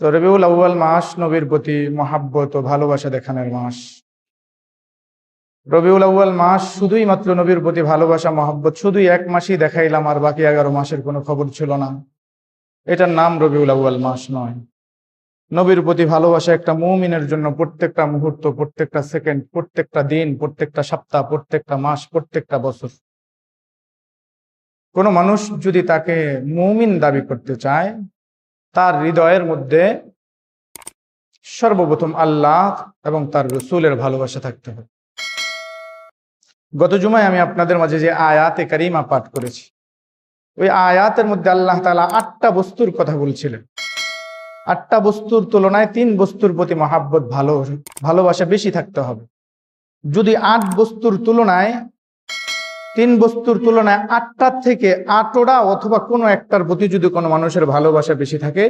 তো রবিউল আউ্য়াল মাস নবীর প্রতি মহাব্বত ও ভালোবাসা দেখানোর মাস। রবিউল আউ্য়াল মাস শুধুই মাত্র নবীর প্রতি ভালোবাসা, মহাব্বত, শুধুই এক মাসই দেখাইলাম আর বাকি এগারো মাসের কোনো খবর ছিল না। এটার নাম রবিউল আউ্য়াল মাস নয়। নবীর প্রতি ভালোবাসা একটা মুমিনের জন্য প্রত্যেকটা মুহূর্ত, প্রত্যেকটা সেকেন্ড, প্রত্যেকটা দিন, প্রত্যেকটা সপ্তাহ, প্রত্যেকটা মাস, প্রত্যেকটা বছর। কোনো মানুষ যদি তাকে মুমিন দাবি করতে চায় তার হৃদয়ের মধ্যে সর্বপ্রথম আল্লাহ এবং তার রসুলের ভালোবাসা থাকতে হবে। গত জুমায় আমি আপনাদের মাঝে যে আয়াতে কারিমা পাঠ করেছি, ওই আয়াতের মধ্যে আল্লাহ তালা আটটা বস্তুর কথা বলছিলেন। আটটা বস্তুর তুলনায় তিন বস্তুর প্রতি মহাব্বত ভালো, ভালোবাসা বেশি থাকতে হবে। যদি আট বস্তুর তুলনায় তিন বস্তুর তুলনায় আটটার থেকে আটটা অথবা কোনো একটার প্রতি যদি কোনো মানুষের ভালোবাসা বেশি থাকে,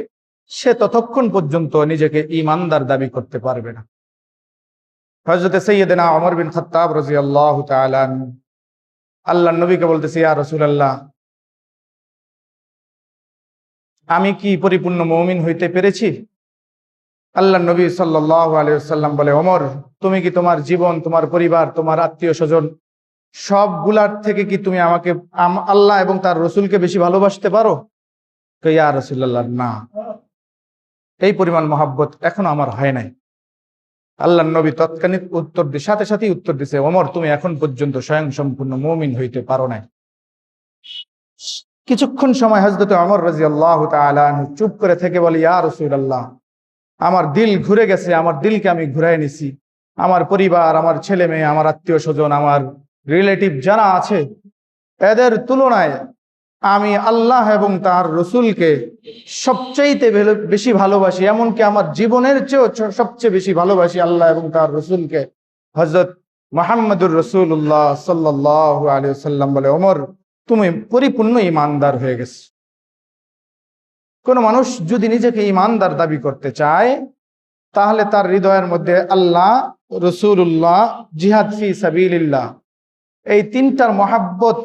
সে ততক্ষণ পর্যন্ত নিজেকে ইমানদার দাবি করতে পারবে না। হজরতে সৈয়দনা অমর বিন খত্তাব রাজি আল্লাহ আল্লাহ নবীকে বলতেছি, ইয়া রসুল আল্লাহ আমি কি পরিপূর্ণ মৌমিন হইতে পেরেছি? আল্লাহ নবী সাল্লাহ আলিয়াল্লাম বলে অমর তুমি কি তোমার জীবন, তোমার পরিবার, তোমার আত্মীয় স্বজন সবগুলার থেকে কি তুমি আমাকে আল্লাহ এবং তার রসুলকে বেশি ভালোবাসতে পারো? ইয়া রসুল্লাহ না। এই পরিমাণ মহাব্বত এখনও আমার হয় নাই। আল্লাহ নবী তৎক্ষণিক উত্তর দিয়ে সাথে সাথেই উত্তর দিছে, ওমর, তুমি এখন পর্যন্ত স্বয়ং সম্পূর্ণ মৌমিন হইতে পারো নাই। কিছুক্ষণ সময় হজরত অমর রাজি আল্লাহ চুপ করে থেকে বলে, ইয়া রসুল আল্লাহ আমার দিল ঘুরে গেছে, আমার দিলকে আমি ঘুরাই নিছি। আমার পরিবার, আমার ছেলে মেয়ে আমার আত্মীয় স্বজন আমার রিলেটিভ যারা আছে, এদের তুলনায় আমি আল্লাহ এবং তার রসুলকে সবচাইতে বেশি ভালোবাসি। এমনকি আমার জীবনের চেয়েও সবচেয়ে বেশি ভালোবাসি আল্লাহ এবং তার রসুলকে। হজরত মোহাম্মদুর রসুল্লাহ সাল্লাহ আলিয়া সাল্লাম বলে, ওমর, তুমি পরিপূর্ণ ইমানদার হয়ে গেছো। কোনো মানুষ যদি নিজেকে ইমানদার দাবি করতে চায়, তাহলে তার হৃদয়ের মধ্যে আল্লাহ রসুল্লাহ জিহাদ ফি সাবিল্লাহ এই তিনটার মহাব্বত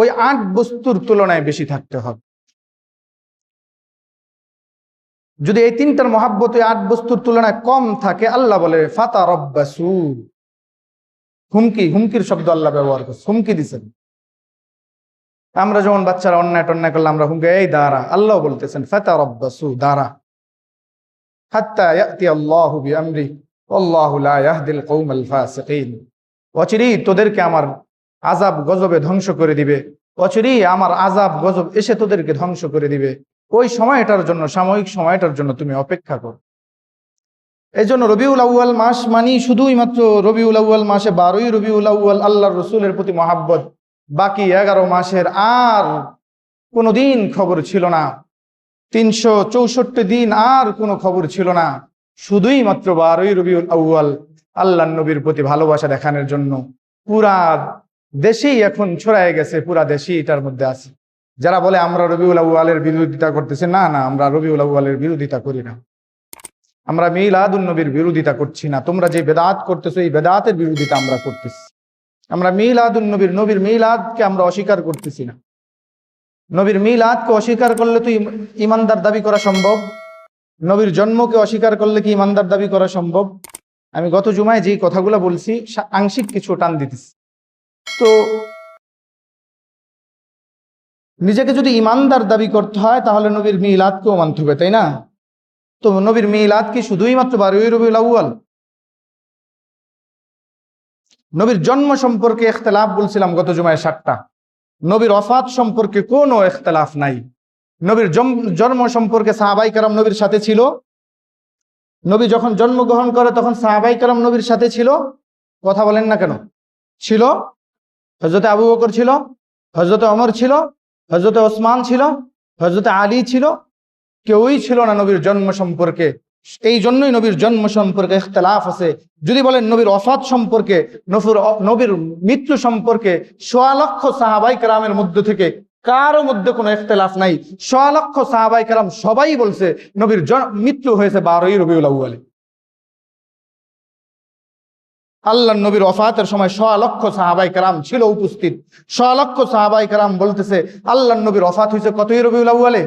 ওই আট বস্তুর তুলনায় বেশি থাকতে হবে। যদি এই তিনটার মহাব্বত ওই আট বস্তুর তুলনায় কম থাকে, আল্লাহ বলে, ফাতা রব্বাসু হুমকি, হুমকির শব্দ আল্লাহ ব্যবহার করছে, হুমকি দিছেন। আমরা যেমন বাচ্চারা অন্যায় টন্যায় করলে আমরা হুমকে, এই দাঁড়া, আল্লাহ বলতেছেন, ফাতা রব্বাসু দাঁড়া। হাত্তা ইয়াতি আল্লাহু বিআমরি আল্লাহু লা ইয়াহদিল কওমাল ফাসিকিন। অচিরেই তোদেরকে আমার আজাব, গজবে ধ্বংস করে দিবে। অচিরেই আমার আজাব, গজব এসে তোদেরকে ধ্বংস করে দিবে। ওই সময়টার জন্য, সাময়িক সময়টার জন্য তুমি অপেক্ষা কর। এই জন্য রবিউল আউয়াল মাস মানি শুধুই মাত্র রবিউল আউয়াল মাসে বারোই রবিউল আউয়াল আল্লাহর রসুলের প্রতি মহাব্বত। বাকি এগারো মাসের আর কোনোদিন খবর ছিল না। তিনশো চৌষট্টি দিন আর কোনো খবর ছিল না। শুধুই মাত্র বারোই রবিউল আউয়াল আল্লাহ নবীর প্রতি ভালোবাসা দেখানোর জন্য পুরা দেশেই এখন ছড়ায় গেছে, পুরা দেশেই এটার মধ্যে আছে। যারা বলে, আমরা রবিউল আউয়ালের বিরোধিতা করতেছি, না না, আমরা রবিউল আউয়ালের বিরোধিতা করি না। আমরা মিলাদুন নবীর বিরোধিতা করছি না। তোমরা যে বেদাত করতেছো, এই বেদাতের বিরোধিতা আমরা করতেছি। আমরা মিলাদুন নবীর নবীর মিলাদকে আমরা অস্বীকার করতেছি না। নবীর মিলাদকে অস্বীকার করলে তো ইম- ইমানদার দাবি করা সম্ভব। নবীর জন্মকে অস্বীকার করলে কি ইমানদার দাবি করা সম্ভব? আমি গত জুমায় যেই কথাগুলো বলছি আংশিক কিছু টান দিতেছি। তো নিজেকে যদি ইমানদার দাবি করতে হয়, তাহলে নবীর মিলাদকেও মানতে হবে, তাই না? তো নবীর মিলাদ কি শুধুই মাত্র বারোই রবিউল আউয়াল? নবীর জন্ম সম্পর্কে ইখতলাফ বলছিলাম গত জুমায় সাতটা। নবীর অফাত সম্পর্কে কোনো ইখতলাফ নাই। নবীর জন্ম সম্পর্কে সাহাবাই কারাম নবীর সাথে ছিল। নবী যখন জন্মগ্রহণ করে, তখন সাহাবাই কারাম নবীর সাথে ছিল। কথা বলেন না কেন? ছিল। হজরতে আবু বকর ছিল। হজরতে অমর ছিল। হজরতে ওসমান ছিল। হজরতে আলী ছিল। কেউই ছিল না নবীর জন্ম সম্পর্কে। এই জন্যই নবীর জন্ম সম্পর্কে ইখতলাফ আছে। যদি বলেন নবীর অফাত সম্পর্কে, নফুর নবীর মৃত্যু সম্পর্কে, সোয়া লক্ষ সাহাবাই কারামের মধ্য থেকে কারও মধ্যে কোনো ইখতলাফ নাই। সোয়া লক্ষ সাহাবাই কারাম সবাই বলছে, নবীর মৃত্যু হয়েছে বারোই রবিউল আউয়ালে। আল্লাহ নবীর অফাতের সময় সোয়া লক্ষ সাহাবাই কারাম ছিল উপস্থিত। সোয়া লক্ষ সাহাবাই কারাম বলতেছে আল্লাহ নবীর অফাত হয়েছে কতই রবিউল আউয়ালে?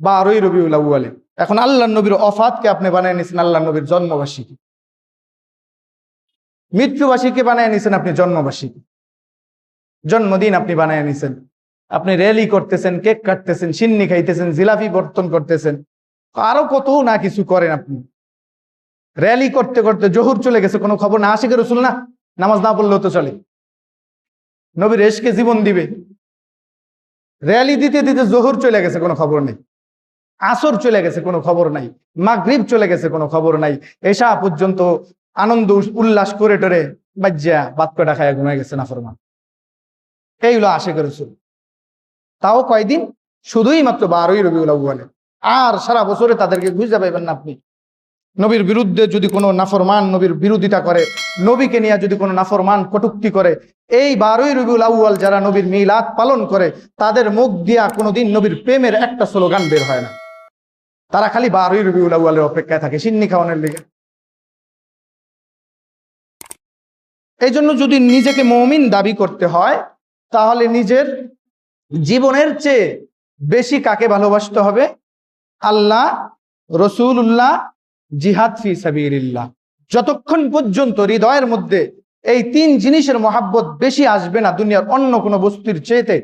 বারোই রবিউল আউয়ালে। এখন আল্লাহ নবীর অফাতকে আপনি বানিয়ে নিয়েছেন আল্লাহ নবীর জন্মবার্ষিকী। মৃত্যুবার্ষিকী বানিয়ে নিয়েছেন আপনি জন্মবার্ষিকী। জন্মদিন আপনি বানিয়ে নিছেন। আপনি র্যালি করতেছেন কেক কাটতেছেন, সিন্নি খাইতেছেন, জিলাপি বর্তন করতেছেন। আরও কত না কিছু করেন আপনি। র্যালি করতে করতে জহুর চলে গেছে, কোনো খবর না? আশিকে রসুল না? নামাজ না পড়লেও তো চলে। নবীর এসকে জীবন দিবে। র্যালি দিতে দিতে জহুর চলে গেছে, কোনো খবর নেই। আসর চলে গেছে, কোনো খবর নাই। মাগরিব চলে গেছে, কোনো খবর নাই। এসা পর্যন্ত আনন্দ উল্লাস করে টরে বাজ্যা বাদ কটা খায় ঘুমায় গেছে নাফরমান। এই হলো আশে রসুল। তাও কয়দিন? শুধুই মাত্র বারোই রবিউল আউ্বালে আর সারা বছরে তাদেরকে বুঝতে পাইবেন না আপনি। নবীর বিরুদ্ধে যদি কোনো নাফরমান নবীর বিরোধিতা করে, নবীকে নিয়ে যদি কোনো নাফরমান কটুক্তি করে, এই বারোই রবিউল আউ্য়াল যারা নবীর মিলাদ পালন করে, তাদের মুখ দিয়া কোনোদিন নবীর প্রেমের একটা স্লোগান বের হয় না। তারা খালি বারোই রবিউল আউ্য়ালের অপেক্ষায় থাকে, সিন্নি খাওয়ানোর লিগে। এই জন্য যদি নিজেকে মমিন দাবি করতে হয়, তাহলে নিজের জীবনের চেয়ে বেশি কাকে ভালোবাসতে হবে? আল্লাহ রসুল্লাহ জিহাদ ফি সাবিল্লাহ যতক্ষণ পর্যন্ত হৃদয়ের মধ্যে এই তিন জিনিসের মহাব্বত বেশি আসবে না দুনিয়ার অন্য কোনো বস্তুর চেয়েতে,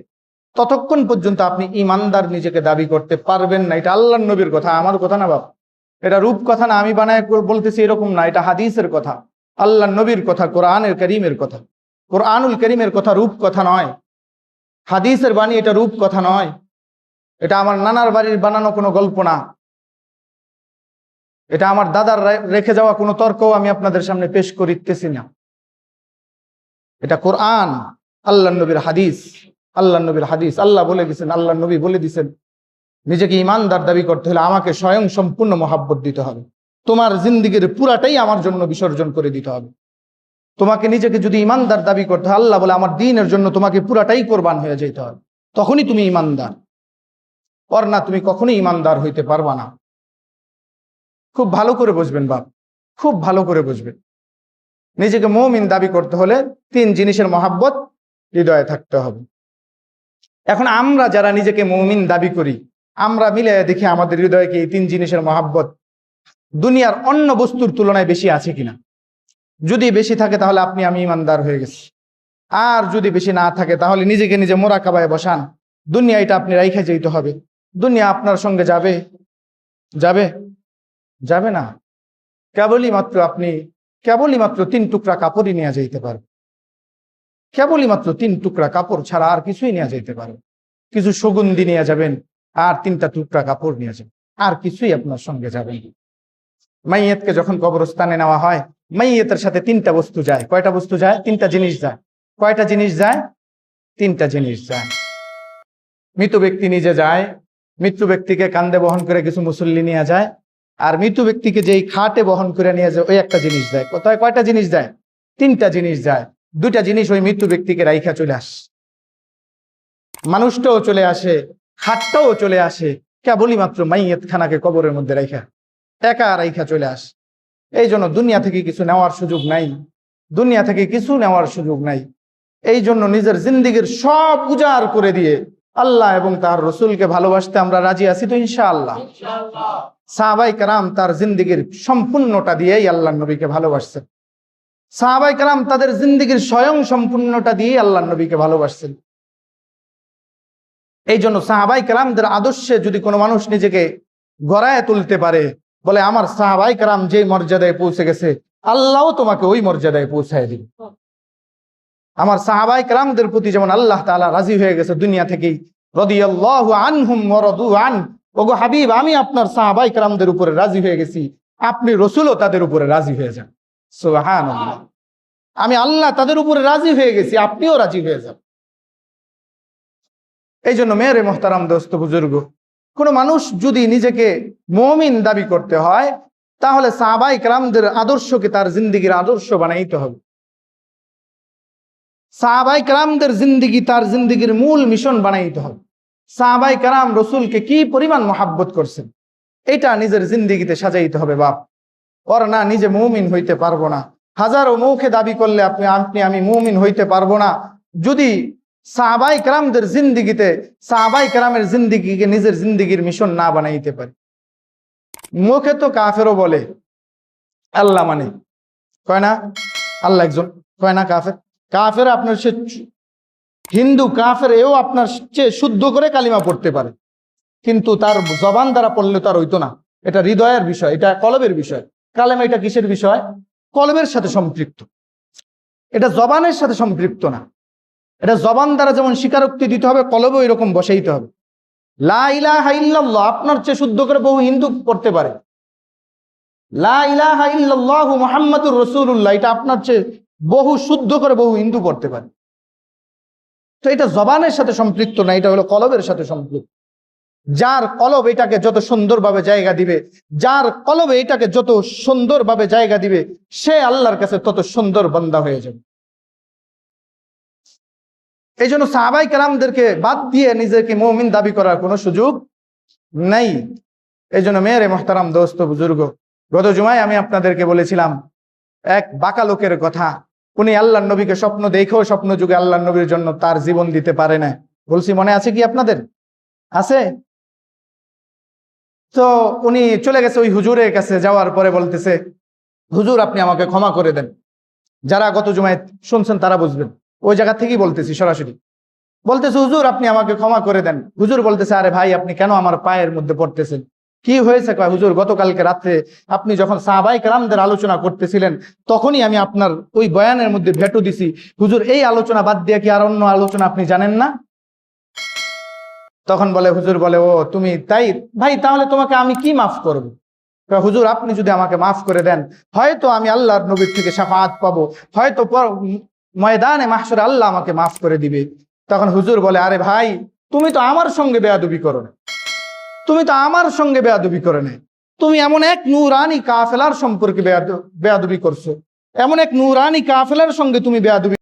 ততক্ষণ পর্যন্ত আপনি ইমানদার নিজেকে দাবি করতে পারবেন না। এটা আল্লাহ নবীর কথা, আমার কথা না বাবা এটা রূপ কথা না, আমি বানায় বলতেছি এরকম না, এটা হাদিসের কথা। আল্লাহ নবীর কথা, কোরআনের করিমের কথা। কোরআনুল করিমের কথা রূপ কথা নয়। হাদিসের বাণী এটা রূপ কথা নয়। এটা আমার নানার বাড়ির বানানো কোনো গল্প না। এটা আমার দাদার রেখে যাওয়া কোনো তর্কও আমি আপনাদের সামনে পেশ করিতেছি না। এটা কোরআন, আল্লাহ নবীর হাদিস, আল্লাহ নবীর হাদিস। আল্লাহ বলে দিছেন, আল্লাহ নবী বলে দিছেন, নিজেকে ইমানদার দাবি করতে হলে আমাকে স্বয়ং সম্পূর্ণ মহাব্বত দিতে হবে। তোমার জিন্দিগির পুরাটাই আমার জন্য বিসর্জন করে দিতে হবে। তোমাকে নিজেকে যদি ইমানদার দাবি করতে হয়, আল্লাহ বলে, আমার দিনের জন্য তোমাকে পুরাটাই কোরবান হয়ে যেতে হবে। তখনই তুমি ইমানদার। পর না, তুমি কখনোই ইমানদার হইতে পারবা না। খুব ভালো করে বুঝবেন বাপ, খুব ভালো করে বুঝবেন। নিজেকে মৌমিন দাবি করতে হলে তিন জিনিসের মহাব্বত হৃদয়ে থাকতে হবে। এখন আমরা যারা নিজেকে মৌমিন দাবি করি, আমরা মিলে দেখি আমাদের হৃদয়কে এই তিন জিনিসের মহাব্বত দুনিয়ার অন্য বস্তুর তুলনায় বেশি আছে কিনা। যদি বেশি থাকে তাহলে আপনি, আমি ইমানদার হয়ে গেছি। আর যদি বেশি না থাকে তাহলে নিজেকে নিজে মোরা কাবায় বসান। দুনিয়া এটা আপনি রাইখে যেতে হবে। দুনিয়া আপনার সঙ্গে যাবে। যাবে? যাবে না। কেবলই মাত্র আপনি কেবলই মাত্র তিন টুকরা কাপড়ই নিয়ে যেতে পারবে কেবলই মাত্র তিন টুকরা কাপড় ছাড়া আর কিছুই নিয়ে যেতে পারবে কিছু সুগন্ধি নিয়ে যাবেন আর তিনটা টুকরা কাপড় নিয়ে যাবেন। আর কিছুই আপনার সঙ্গে যাবেন মাইয়েতকে যখন কবরস্থানে নেওয়া হয় মাইয়েতের সাথে তিনটা বস্তু যায়। কয়টা বস্তু যায়? তিনটা জিনিস যায়। কয়টা জিনিস যায়? তিনটা জিনিস যায়। মৃত ব্যক্তি নিজে যায়। মৃত্যু ব্যক্তিকে কান্দে বহন করে কিছু মুসল্লি নিয়ে যায়। আর মৃত্যু ব্যক্তিকে যেই খাটে বহন করে নিয়ে যায়, ওই একটা জিনিস দেয় কোথায়? কয়টা জিনিস দেয় তিনটা জিনিস যায়। দুইটা জিনিস ওই মৃত্যু ব্যক্তিকে রাইখা চলে আস। মানুষটাও চলে আসে, খাটটাও চলে আসে, কেবলই মাত্র মাইয়েত খানাকে কবরের মধ্যে রাইখা। একা রাইখা চলে আস। এই জন্য দুনিয়া থেকে কিছু নেওয়ার সুযোগ নাই। দুনিয়া থেকে কিছু নেওয়ার সুযোগ নাই। এই জন্য নিজের জিন্দিগির সব উজাড় করে দিয়ে আল্লাহ এবং তার রসুলকে ভালোবাসতে আমরা রাজি আছি তো ইনশাআল্লাহ। সাহাবাই কারাম তার জিন্দিগির সম্পূর্ণটা দিয়েই আল্লাহ নবীকে ভালোবাসছেন। সাহাবাই কারাম তাদের জিন্দিগির স্বয়ং সম্পূর্ণটা দিয়েই আল্লাহ নবীকে ভালোবাসছেন। এই জন্য সাহাবাই কালামদের আদর্শে যদি কোনো মানুষ নিজেকে গড়ায় তুলতে পারে বলে আমার সাহাবাই কালাম যে মর্যাদায় পৌঁছে গেছে আল্লাহও তোমাকে ওই মর্যাদায় পৌঁছায় দিবে। আমার সাহাবাই কালামদের প্রতি যেমন আল্লাহ তালা রাজি হয়ে গেছে দুনিয়া থেকেই রদিয়াল্লাহু আনহুম ওয়ারাদু আন ওগো হাবিব আমি আপনার সাহাবাই কালামদের উপরে রাজি হয়ে গেছি আপনি রসুলও তাদের উপরে রাজি হয়ে যান। সুবহানাল্লাহ। আমি আল্লাহ তাদের উপরে রাজি হয়ে গেছি আপনিও রাজি হয়ে যান। এই জন্য মেয়েরে মোহতারাম দোস্ত বুজুর্গ কোনো মানুষ যদি নিজেকে মমিন দাবি করতে হয়, তাহলে সাহাবাই কালামদের আদর্শকে তার জিন্দিগির আদর্শ বানাইতে হবে। সাহাবাই কালামদের জিন্দিগি তার জিন্দিগির মূল মিশন বানাইতে হবে। সাহাবাই কালাম রসুলকে কি পরিমাণ মহাব্বত করছেন? এটা নিজের জিন্দিগিতে সাজাইতে হবে বাপ। ওর না নিজে মৌমিন হইতে পারব না। হাজারো মৌখে দাবি করলে আপনি আপনি আমি মৌমিন হইতে পারব না। যদি সাহাবাই কালামদের জিন্দিগিতে, সাহাবাই কালামের জিন্দিগিকে নিজের জিন্দিগির মিশন না বানাইতে পারে। মুখে তো কাফেরও বলে। আল্লাহ মানে। কয় না? আল্লাহ একজন। কয় না কাফের? কাফের আপনার সে হিন্দু কাফের এও আপনার চেয়ে শুদ্ধ করে কালিমা পড়তে পারে। কিন্তু তার জবান দ্বারা পড়লে তো আর হইতো না। এটা হৃদয়ের বিষয়, এটা কলবের বিষয়। কালেমা এটা কিসের বিষয়? কলবের সাথে সম্পৃক্ত। এটা জবানের সাথে সম্পৃক্ত না। এটা জবান দ্বারা যেমন স্বীকারোক্তি দিতে হবে, কলবেও এরকম বসাইতে হবে। আপনার চেয়ে শুদ্ধ করে বহু হিন্দু পড়তে পারে। লা ইলাহা এটা আপনার চেয়ে বহু শুদ্ধ করে বহু হিন্দু পড়তে পারে। তো এটা জবানের সাথে সম্পৃক্ত না, এটা হলো কলবের সাথে সম্পৃক্ত। যার কলব এটাকে যত সুন্দরভাবে জায়গা দিবে, যার কলবে এটাকে যত সুন্দরভাবে জায়গা দিবে, সে আল্লাহর কাছে তত সুন্দর বান্দা হয়ে যাবে। এই জন্য সাহাবাই কালামদেরকে বাদ দিয়ে নিজেকে মৌমিন দাবি করার কোনো সুযোগ নেই। এই জন্য মেয়েরে মোহতারাম দোস্ত, বুজুর্গ, গত জুমায় আমি আপনাদেরকে বলেছিলাম, এক বাঁকা লোকের কথা, উনি আল্লাহ নবীকে স্বপ্ন দেখেও স্বপ্ন যুগে আল্লাহ নবীর জন্য তার জীবন দিতে পারে না। বলছি, মনে আছে কি আপনাদের? আছে? তো উনি চলে গেছে ওই হুজুরের কাছে, যাওয়ার পরে বলতেছে, হুজুর, আপনি আমাকে ক্ষমা করে দেন। যারা গত জুমায় শুনছেন তারা বুঝবেন। ওই জায়গা থেকেই বলতেছি, সরাসরি। বলতেছে, হুজুর, আপনি আমাকে ক্ষমা করে দেন। হুজুর বলতেছে, আরে ভাই, আপনি কেন আমার পায়ের মধ্যে পড়তেছেন? কি হয়েছে? কয়, হুজুর, গতকালকে রাত্রে আপনি যখন সাহাবাই কালামদের আলোচনা করতেছিলেন, তখনই আমি আপনার ওই বয়ানের মধ্যে ভেটু দিছি। হুজুর, এই আলোচনা বাদ দিয়ে কি আর অন্য আলোচনা আপনি জানেন না? তখন বলে, হুজুর বলে, ও, তুমি তাই, ভাই, তাহলে তোমাকে আমি কি মাফ করব? হুজুর, আপনি যদি আমাকে মাফ করে দেন, হয়তো আমি আল্লাহর নবীর থেকে সাফাত পাবো, হয়তো ময়দানে মাহসুরে আল্লাহ আমাকে মাফ করে দিবে। তখন হুজুর বলে, আরে ভাই, তুমি তো আমার সঙ্গে বেয়াদুবি করো না। তুমি তো আমার সঙ্গে বেয়াদুবি করে নেই তুমি এমন এক নুরানি কাফেলার সম্পর্কে বেয়াদুবি করছ। এমন এক নুরানি কাফেলার সঙ্গে তুমি বেয়াদবি